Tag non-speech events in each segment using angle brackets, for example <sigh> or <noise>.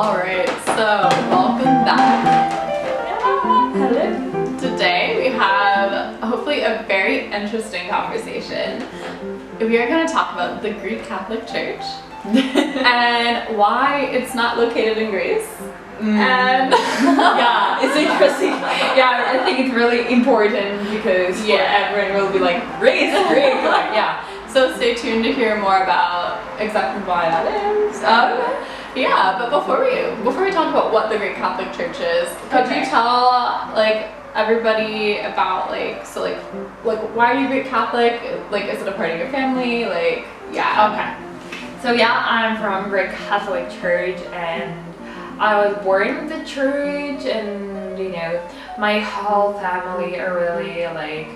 All right, so welcome back. Hello. Today we have hopefully a very interesting conversation. We are going to talk about the Greek Catholic Church <laughs> and why it's not located in Greece. And <laughs> yeah, it's interesting. Yeah, I think it's really important because Yeah. everyone will be like, Greece, Greek. Like, yeah. so stay tuned to hear more about exactly why that is. Um, yeah, but before we before we talk about what the Great Catholic Church is, could you tell like everybody about like so like like why are you Greek Catholic? Like is it a part of your family? Like yeah. Okay. So yeah, I'm from Greek Catholic Church and I was born in the church and you know my whole family are really like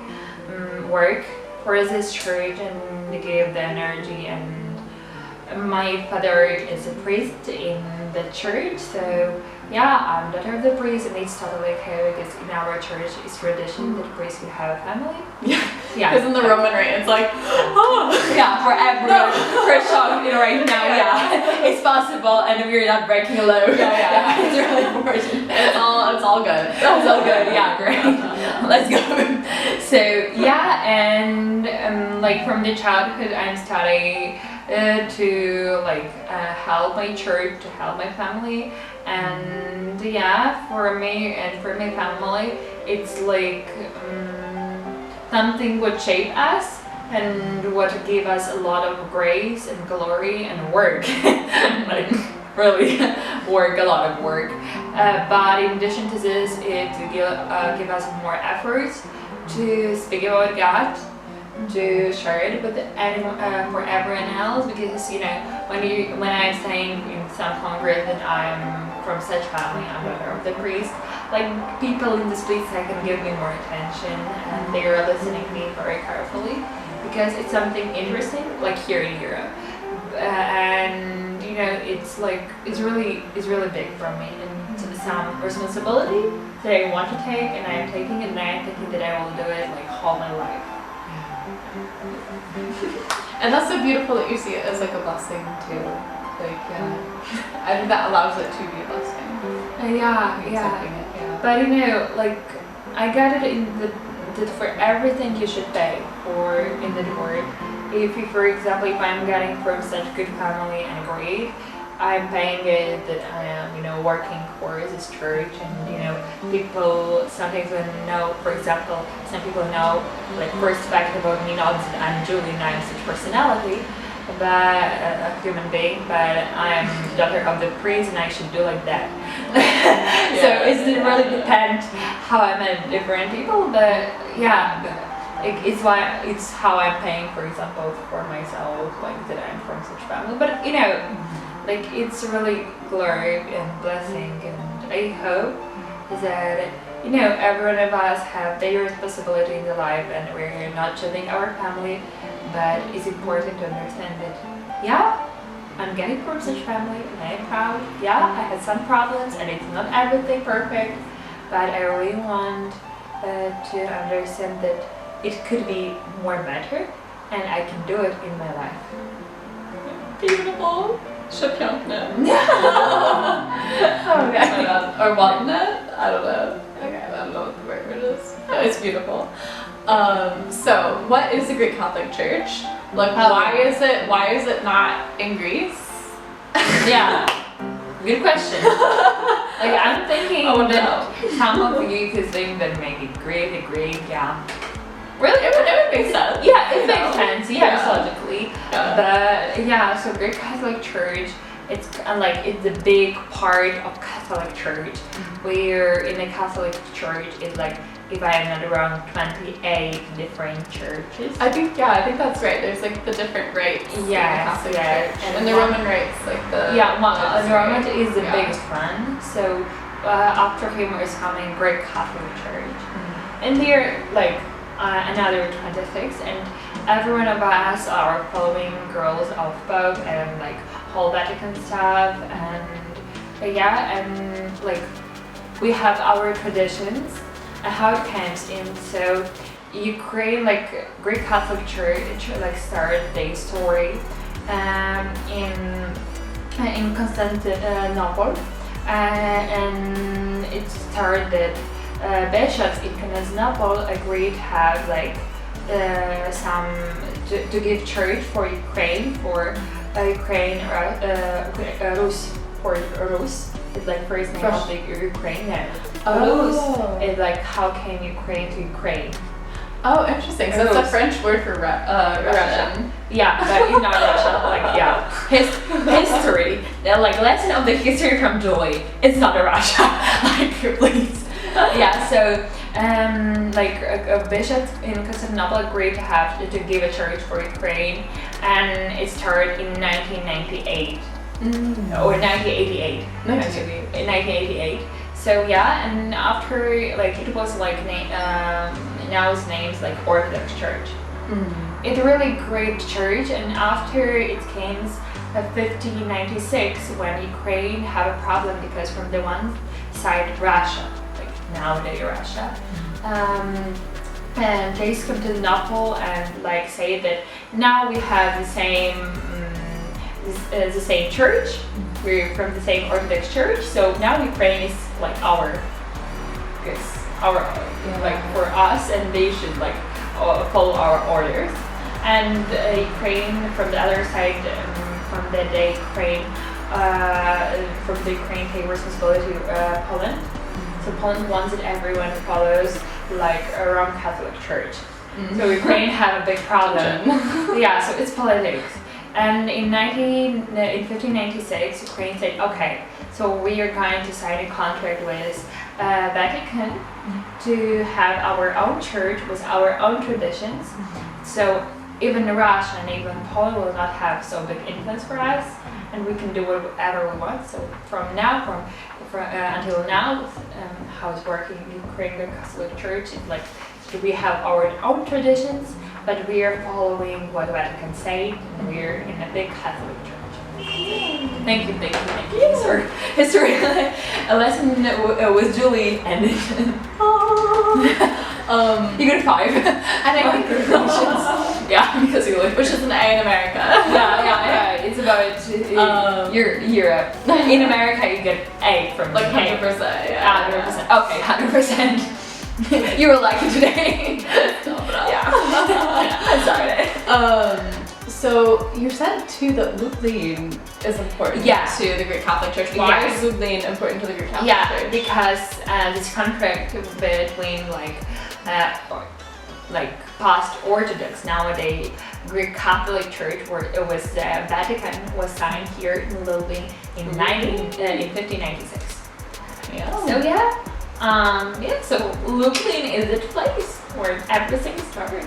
mm, work for this church and they give the energy and my father is a priest in the church so yeah I'm daughter of the priest and it's totally okay because in our church it's tradition that priests will have a family Yeah. <laughs> yeah Because in the Roman rite, it's like, <gasps> oh, yeah, for everyone, for sure, you know, right now, yeah, <laughs> it's possible, and if we're not breaking a law. Yeah, yeah. <laughs> it's really important. it's all it's all good. It's all good. Yeah, great. Let's go. So yeah, and um, like from the childhood, I'm studying uh, to like uh, help my church, to help my family, and yeah, for me and for my family, it's like um, something would shape us and what give us a lot of grace and glory and work. <laughs> Like really work a lot of work. Uh, but in addition to this it give, uh, give us more efforts to speak about god to share it with anyone, uh, for everyone else because you know when you when I'm saying in some congress that I'm from such family, I'm daughter of the priest, like people in the split second give me more attention and they are listening to me very carefully because it's something interesting, like here in Europe, uh, and you know it's like it's really it's really big for me and it's some responsibility that I want to take and I am taking it and I am thinking that I will do it like all my life. And that's so beautiful that you see it as like a blessing too. Like yeah. I think that allows it to be a blessing. Uh, yeah, yeah. it, yeah. But you know, like I got it in the that for everything you should pay for in the word. If you, for example, if I'm getting from such good family and great, I'm paying it that I am, you know, working for this church and you know, people sometimes when know, for example, some people know like mm-hmm. first fact about me not that I'm Julie and I'm such personality, but a, a human being, but I'm the daughter of the priest and I should do like that. <laughs> so it really depends how I met different people, but yeah, it, it's why it's how I'm paying, for example, for myself, like that I'm from such family. But you know, mm-hmm. Like it's really glory and blessing, and I hope that you know every one of us have their responsibility in the life, and we're not judging our family, but it's important to understand that yeah. I'm getting from such family and I'm proud. Yeah, I had some problems and it's not everything perfect, but I really want uh, to understand that it could be more better and I can do it in my life. Beautiful. <laughs> Przepiękne. okay. or ładne? I don't know. Okay, I don't know what the word is. It's beautiful. Um, so, what is the Greek Catholic Church? Like, Um, why is it? Why is it not in Greece? Yeah. <laughs> Good question. <laughs> like I'm thinking Oh, that some of you could think that maybe Greek, Greek, yeah. Really, it would, it would make sense. Yeah, it makes sense. Yes, Yeah. logically. Yeah. But yeah, so Greek Catholic Church, it's uh, like it's a big part of Catholic Church. Where in the Catholic Church, it's like if I am not wrong, 28 different churches. I think yeah, I think that's right. There's like the different rites in the Catholic yes. Church, And and, the one- Roman rites, like the yeah, one, that's uh, Roman is the Yeah. biggest one. So uh, after him is coming Greek Catholic Church. And they're like uh, another 26 and every one of us are following girls of Pope and like whole Vatican stuff and uh, yeah and like we have our traditions and how it comes in. So Ukraine like Greek Catholic Church like started their story um, in in Constantinople uh, and it started uh, bishops in Constantinople agreed to have like uh, some to, to give church for Ukraine for uh, Ukraine uh, uh, Rus for Rus. It's like first name of the Ukraine. Yeah. Rus Oh. is like how came Ukraine to Ukraine? Oh, interesting. So it's a French word for Ru- uh, Russian. Yeah, but in not Russia. Like yeah, his history. Like lesson of the history from Julie. It's not a Russia. <laughs> like please. <laughs> Yeah. So um, like a, a bishop in Constantinople agreed to have to give a church for Ukraine, and it started in 1998 or 1988. 1988. In 1988. So yeah, and after like it was like na- um, now it's named like Orthodox Church. Mm. It's a really great church, and after it came uh, 1596 when Ukraine had a problem because from the one side Russia, nowadays Russia, um, and they come to Naples and like say that now we have the same mm, the, same church, we're from the same Orthodox church, so now Ukraine is like our, it's our like for us, and they should like uh, follow our orders. And uh, Ukraine from the other side, um, from the day Ukraine, uh, from the Ukraine take responsibility to uh, Poland. So Poland wants that everyone follows like a Roman Catholic Church. So Ukraine had a big problem. <laughs> yeah, so it's politics. And in 19, uh, in 1596, Ukraine said, okay, so we are going to sign a contract with uh, Vatican to have our own church with our own traditions. So even Russia and even Poland will not have so big influence for us, and we can do whatever we want. So from now, from, from uh, until now, um, how it's working in Ukrainian Catholic Church, it's like we have our own traditions, but we are following what Vatican say, and we are in a big Catholic church. Thank you, thank you, thank you. Sorry, <laughs> history. a lesson with Julie, and Um, you got a five. and <laughs> I think Congratulations. yeah, because you like which is an A in America. yeah, yeah, yeah. It's about uh, Um, Europe. Europe. In America, you get A from Like hundred percent. Ah, 100%. Okay, 100%. <laughs> you were lucky today. yeah. <laughs> I'm sorry. Um. So you said too that Lublin is important Yeah. to the Greek Catholic Church. Why Yes. is Lublin important to the Greek Catholic Yeah, Church? because uh, this contract between like uh, like past Orthodox nowadays Greek Catholic Church, where it was the Vatican was signed here in Lublin in 19 uh, in 1596. yeah. So yeah, um, yeah. So Lublin is the place where everything started.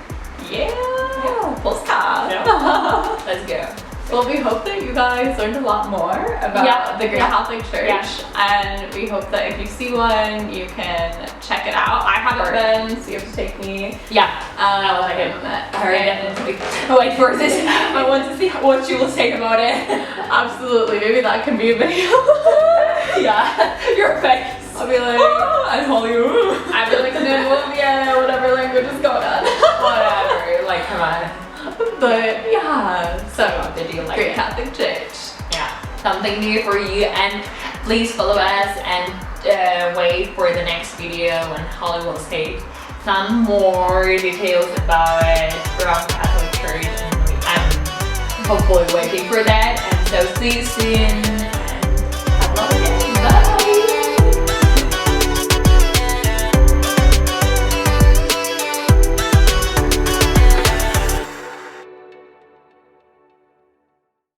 yeah. Yeah. Full stop. <laughs> Let's go. Well, we hope that you guys learned a lot more about Yeah, the yeah. Catholic Church, Yeah. and we hope that if you see one, you can check it out. I haven't been, so you have to take me. Yeah. Um, I will check it. I heard and- it. Wait for this. <laughs> I want to see what you will say about it. <laughs> Absolutely, maybe that can be a video. <laughs> yeah, your face. I'll be like, I call you. I'll be like, no, yeah, whatever language is going on. Whatever. Like, come on. But yeah, so Did you like Greek it? Catholic Church. Yeah. Something new for you, and please follow us and uh, wait for the next video when Holly will say some more details about Roman Catholic Church, and I'm hopefully waiting for that. And so see you soon.